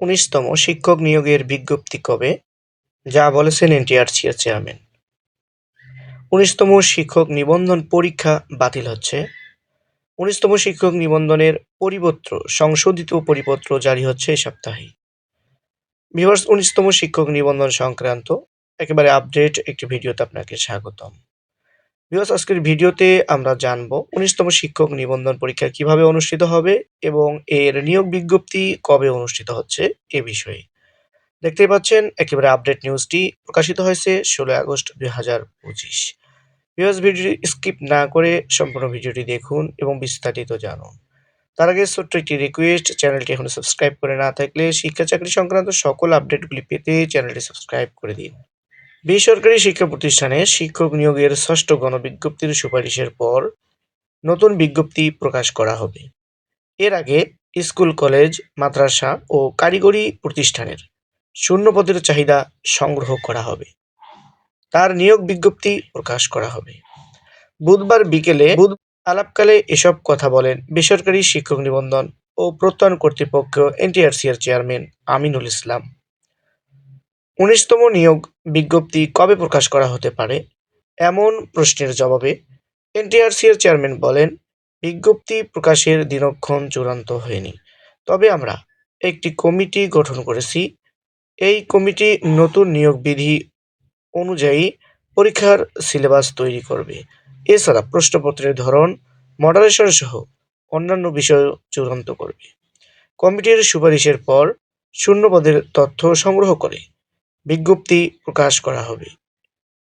উনিশতম শিক্ষক নিয়োগের বিজ্ঞপ্তি কবে? যা বলেছেন এনটিআরসির চেয়ারম্যান। উনিশতম শিক্ষক নিবন্ধন পরীক্ষা বাতিল হচ্ছে। উনিশতম শিক্ষক নিবন্ধনের পরিপত্র, সংশোধিত পরিপত্র জারি হচ্ছে এই সপ্তাহে। ভিভার্স উনিশতম শিক্ষক নিবন্ধন সংক্রান্ত একেবারে আপডেট একটি ভিডিওতে আপনাকে স্বাগতম। ভিউয়ার্স আজকের ভিডিওতে আমরা জানব উনিশতম শিক্ষক নিবন্ধন পরীক্ষা কীভাবে অনুষ্ঠিত হবে এবং এর নিয়োগ বিজ্ঞপ্তি কবে অনুষ্ঠিত হচ্ছে এ বিষয়ে। দেখতেই পাচ্ছেন, একেবারে আপডেট নিউজটি প্রকাশিত হয়েছে ষোলো আগস্ট দুই হাজার পঁচিশ। ভিউয়ার্স ভিডিওটি স্কিপ না করে সম্পূর্ণ ভিডিওটি দেখুন এবং বিস্তারিত জানুন। তার আগে ছোট্ট একটি রিকোয়েস্ট চ্যানেলটি এখনও সাবস্ক্রাইব করে না থাকলে শিক্ষা চাকরি সংক্রান্ত সকল আপডেটগুলি পেতে চ্যানেলটি সাবস্ক্রাইব করে দিন। বেসরকারি শিক্ষা প্রতিষ্ঠানে শিক্ষক নিয়োগের ষষ্ঠ গণবিজ্ঞপ্তির সুপারিশের পর নতুন বিজ্ঞপ্তি প্রকাশ করা হবে। এর আগে স্কুল, কলেজ, মাদ্রাসা ও কারিগরি প্রতিষ্ঠানের শূন্য পদের চাহিদা সংগ্রহ করা হবে। তার নিয়োগ বিজ্ঞপ্তি প্রকাশ করা হবে। বুধবার বিকেলে বুধ আলাপকালে এসব কথা বলেন বেসরকারি শিক্ষক নিবন্ধন ও প্রত্যয়ন কর্তৃপক্ষ এনটিআরসি এর চেয়ারম্যান আমিনুল ইসলাম। উনিশতম নিয়োগ বিজ্ঞপ্তি কবে প্রকাশ করা হতে পারে? এমন প্রশ্নের জবাবে এনটিআরসি এর চেয়ারম্যান বলেন, বিজ্ঞপ্তি প্রকাশের দিনক্ষণ চূড়ান্ত হয়নি। তবে আমরা একটি কমিটি গঠন করেছি। এই কমিটি নতুন নিয়োগ বিধি অনুযায়ী পরীক্ষার সিলেবাস তৈরি করবে। এছাড়া প্রশ্নপত্রের ধরন, মডারেশন সহ অন্যান্য বিষয় চূড়ান্ত করবে। কমিটির সুপারিশের পর শূন্যপদের তথ্য সংগ্রহ করে বিজ্ঞপ্তি প্রকাশ করা হবে।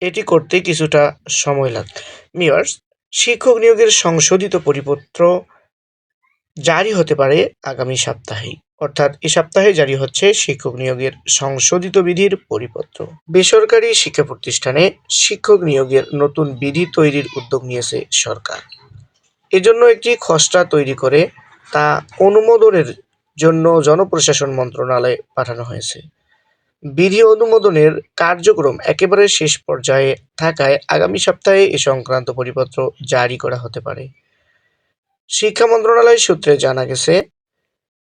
এটি করতে কিছুটা সময় লাগবে। মিয়ার্স শিক্ষক নিয়োগের সংশোধিত পরিপত্র জারি হতে পারে আগামী সপ্তাহেই অর্থাৎ এ সপ্তাহে জারি হচ্ছে শিক্ষক নিয়োগের সংশোধিত বিধির পরিপত্র। বেসরকারি শিক্ষা প্রতিষ্ঠানে শিক্ষক নিয়োগের নতুন বিধি তৈরির উদ্যোগ নিয়েছে সরকার। এজন্য একটি খসড়া তৈরি করে তা অনুমোদনের জন্য জনপ্রশাসন মন্ত্রণালয়ে পাঠানো হয়েছে। বিধি অনুমোদনের কার্যক্রম একেবারে শেষ পর্যায়ে থাকায় আগামী সপ্তাহে এ সংক্রান্ত পরিপত্র জারি করা হতে পারে। শিক্ষা মন্ত্রণালয় সূত্রে জানা গেছে,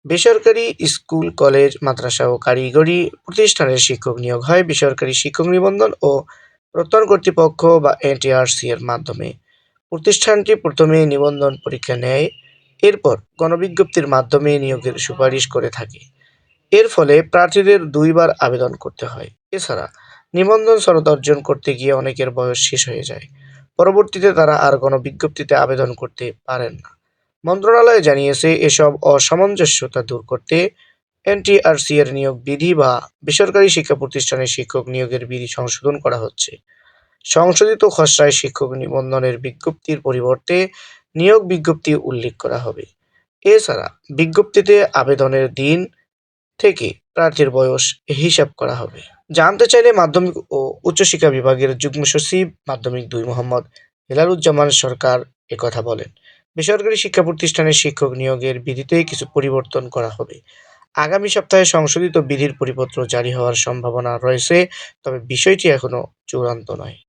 বেসরকারি স্কুল, কলেজ, মাদ্রাসা ও কারিগরি প্রতিষ্ঠানের শিক্ষক নিয়োগ হয় বেসরকারি শিক্ষক নিবন্ধন ও প্রত্যয়ন কর্তৃপক্ষ বা এনটিআরসি এর মাধ্যমে। প্রতিষ্ঠানটি প্রথমে নিবন্ধন পরীক্ষা নেয়, এরপর গণবিজ্ঞপ্তির মাধ্যমে নিয়োগের সুপারিশ করে থাকে। এর ফলে প্রার্থীদের দুইবার আবেদন করতে হয়। এছাড়া নিবন্ধন সনদ অর্জন করতে গিয়ে অনেকের বয়স শেষ হয়ে যায়। পরবর্তীতে তারা আর কোনো বিজ্ঞপ্তিতে আবেদন করতে পারেন না। মন্ত্রণালয় জানিয়েছে, এসব অসামঞ্জস্যতা দূর করতে এনটিআরসি এর নিয়োগ বিধি বা বেসরকারি শিক্ষা প্রতিষ্ঠানের শিক্ষক নিয়োগের বিধি সংশোধন করা হচ্ছে। সংশোধিত খসড়ায় শিক্ষক নিবন্ধনের বিজ্ঞপ্তির পরিবর্তে নিয়োগ বিজ্ঞপ্তি উল্লেখ করা হবে। এছাড়া বিজ্ঞপ্তিতে আবেদনের দিন থেকে প্রার্থীর বয়স হিসাব করা হবে। জানতে চাইলে মাধ্যমিক ও উচ্চশিক্ষা বিভাগের যুগ্ম সচিব মাধ্যমিক দুই মোহাম্মদ হেলালুজ্জামান সরকার একথা বলেন। বেসরকারি শিক্ষা প্রতিষ্ঠানের শিক্ষক নিয়োগের বিধিতে কিছু পরিবর্তন করা হবে। আগামী সপ্তাহে সংশোধিত বিধির পরিপত্র জারি হওয়ার সম্ভাবনা রয়েছে, তবে বিষয়টি এখনও চূড়ান্ত নয়।